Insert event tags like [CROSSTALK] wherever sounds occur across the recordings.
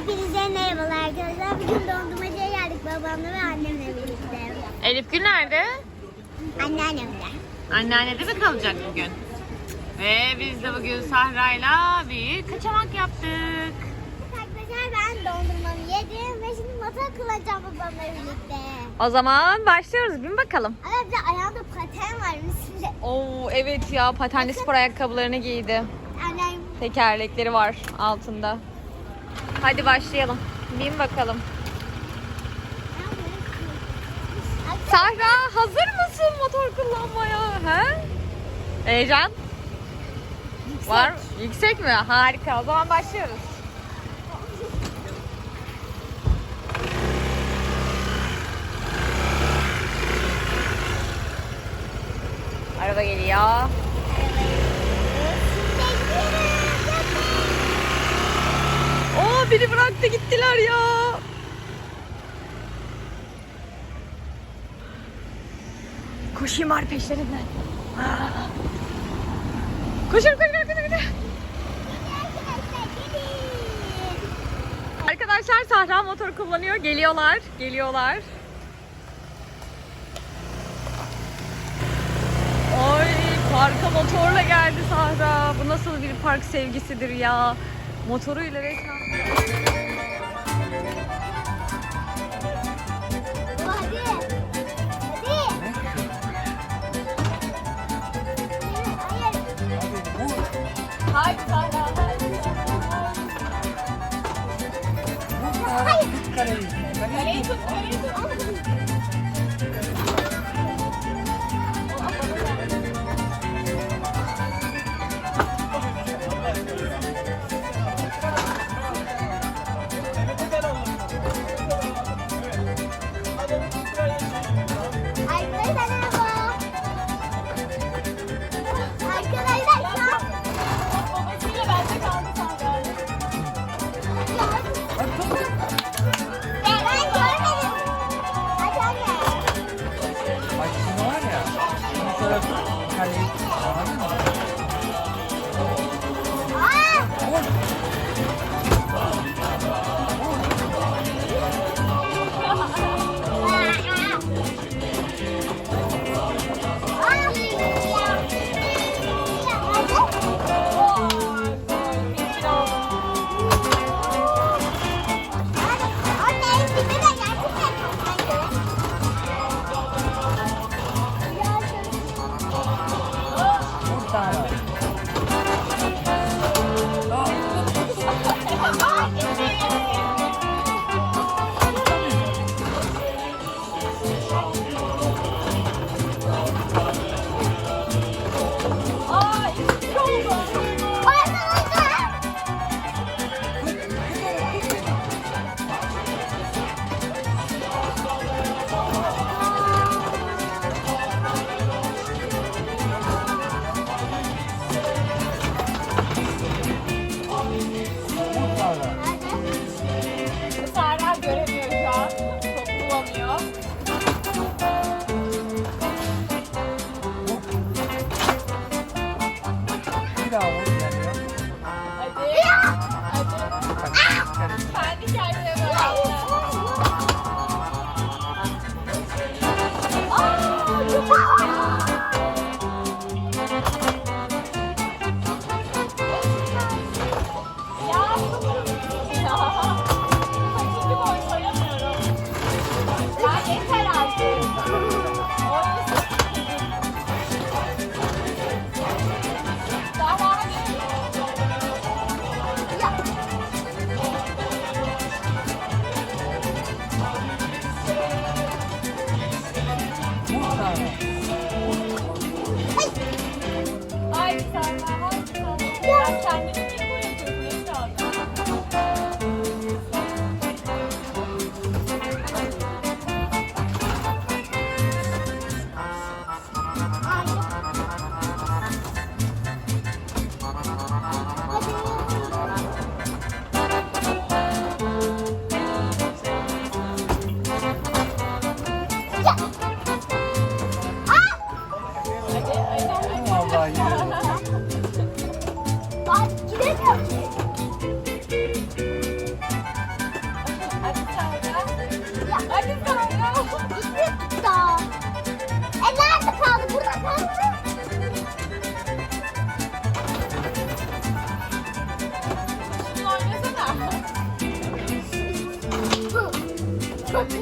Hepinize merhabalar arkadaşlar. Bugün dondurmacıya geldik babamla ve annemle birlikte. Elif Gül nerede? Anneannemle. Anneannede mi kalacak bugün? Ve biz de bugün Sahra'yla bir kaçamak yaptık. Arkadaşlar ben dondurmamı yedim ve şimdi motor kullanacağım babamla birlikte. O zaman başlıyoruz. Bin bakalım. Ayrıca ayağımda paten var. Oo evet ya patenli spor ayakkabılarını giydi. Annem Tekerlekleri var altında. Hadi başlayalım. Bin bakalım. Sahra hazır mısın motor kullanmaya? He? Heyecan? Var. Yüksek mi? Harika. O zaman başlıyoruz. Araba geliyor. Biri bıraktı gittiler ya. Koşayım var peşlerinden. Koşun koşun koşun koşun. Arkadaşlar Sahra motor kullanıyor. Geliyorlar. Geliyorlar. Ay parka motorla geldi Sahra. Bu nasıl bir park sevgisidir ya. Motoruyla resmen. Hadi. Hadi. Hayır. Haydi Sahra. Kaleyi tut, kaleyi tut.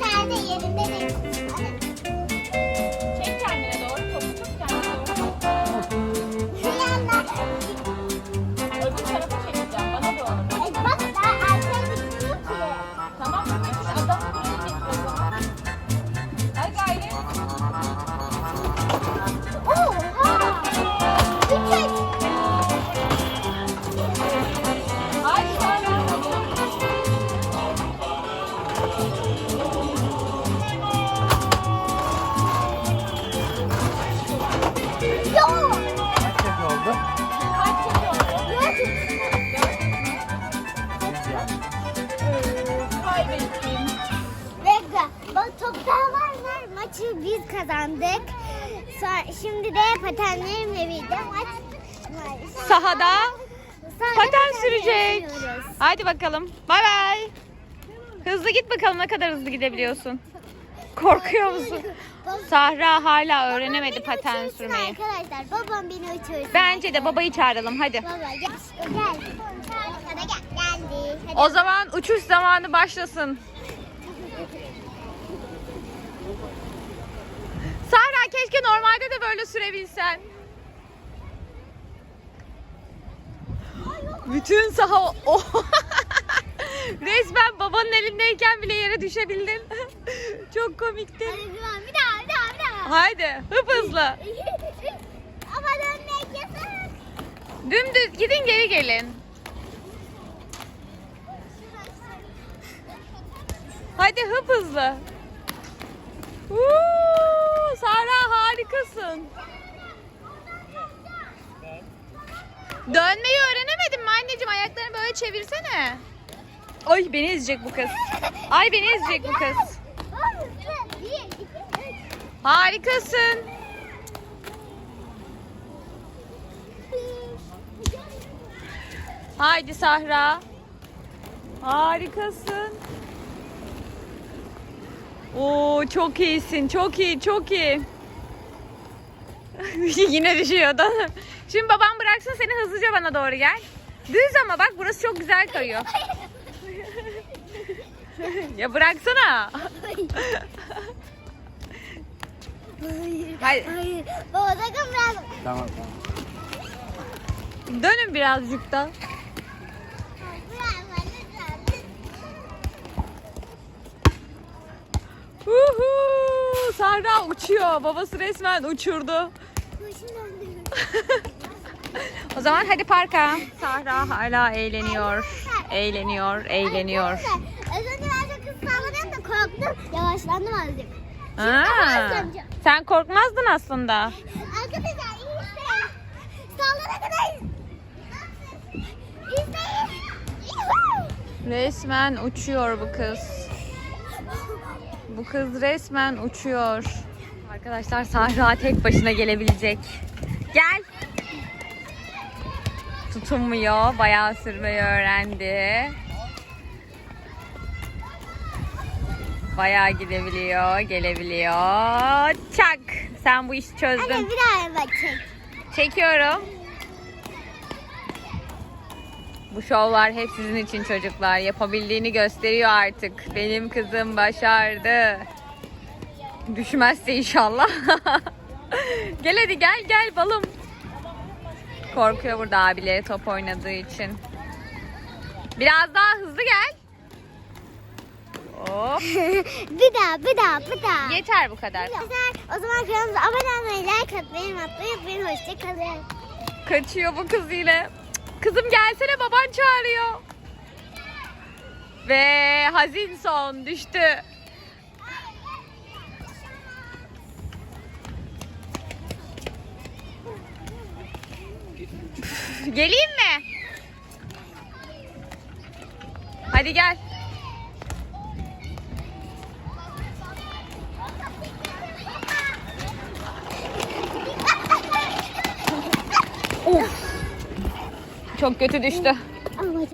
Nerede yerinde değil. Kazandık. Sonra, şimdi de patenlerimle maç. Sahada Sonra paten sürecek. yapıyoruz. Hadi bakalım. Bay bay. Hızlı git bakalım ne kadar hızlı gidebiliyorsun. Korkuyor musun? Sahra hala Babam öğrenemedi beni paten uçursun sürmeyi. Arkadaşlar babam beni uçursun. Bence de babayı çağıralım hadi. Baba gel. Gel. Hadi gel. Geldi. Hadi. O zaman uçuş zamanı başlasın. Sahra keşke normalde de böyle sürebilsen. Bütün saha o. [LAUGHS] Resmen babanın elindeyken bile yere düşebildin. [LAUGHS] Çok komikti. Hadi bir daha bir daha bir daha. Bir daha. Haydi hıp hızlı. [LAUGHS] Ama dönmek yasak. Dümdüz gidin geri gelin. Hadi hıp hızlı. Uuu, Sara harikasın. Dönmeyi öğrenemedin mi anneciğim? Ayaklarını böyle çevirsene. Ay beni ezecek bu kız. Ay beni ezecek bu kız. Harikasın. Haydi Sahra. Harikasın. Oo çok iyisin. Çok iyi, çok iyi. [LAUGHS] Yine düşüyordu. Şimdi babam bıraksın seni hızlıca bana doğru gel. Düz ama bak burası çok güzel kayıyor. ya bıraksana. Hayır. Hayır. Hayır. Baba sakın bırak. Tamam tamam. Dönün birazcık da. Uhu! Sahra uçuyor. Babası resmen uçurdu. [LAUGHS] O zaman hadi parka. Sahra hala eğleniyor. Eğleniyor, eğleniyor. Az önce ben çok hızlı salladım da korktum. Yavaşlandım azıcık. Ha. Sen korkmazdın aslında. Arkadaşlar işte. Sallana kadar. Resmen uçuyor bu kız. Bu kız resmen uçuyor. Arkadaşlar Sahra tek başına gelebilecek. Gel. Tutunmuyor. Bayağı sürmeyi öğrendi. Bayağı gidebiliyor, gelebiliyor. Çak. Sen bu işi çözdün. Anne bir daha bak çek. Çekiyorum. Bu şovlar hep sizin için çocuklar. Yapabildiğini gösteriyor artık. Benim kızım başardı. Düşmezse inşallah. [LAUGHS] gel hadi gel gel balım. Korkuyor burada abileri top oynadığı için. Biraz daha hızlı gel. Hop. [LAUGHS] bir daha bir daha bir daha. Yeter bu kadar. Arkadaşlar o zaman kanalımıza abone olmayı, like atmayı, unutmayı unutmayın. Hoşçakalın. Kaçıyor bu kız yine. Kızım gelsene baban çağırıyor. Ve hazin son düştü. Geleyim mi? Hadi gel. Of. Çok kötü düştü.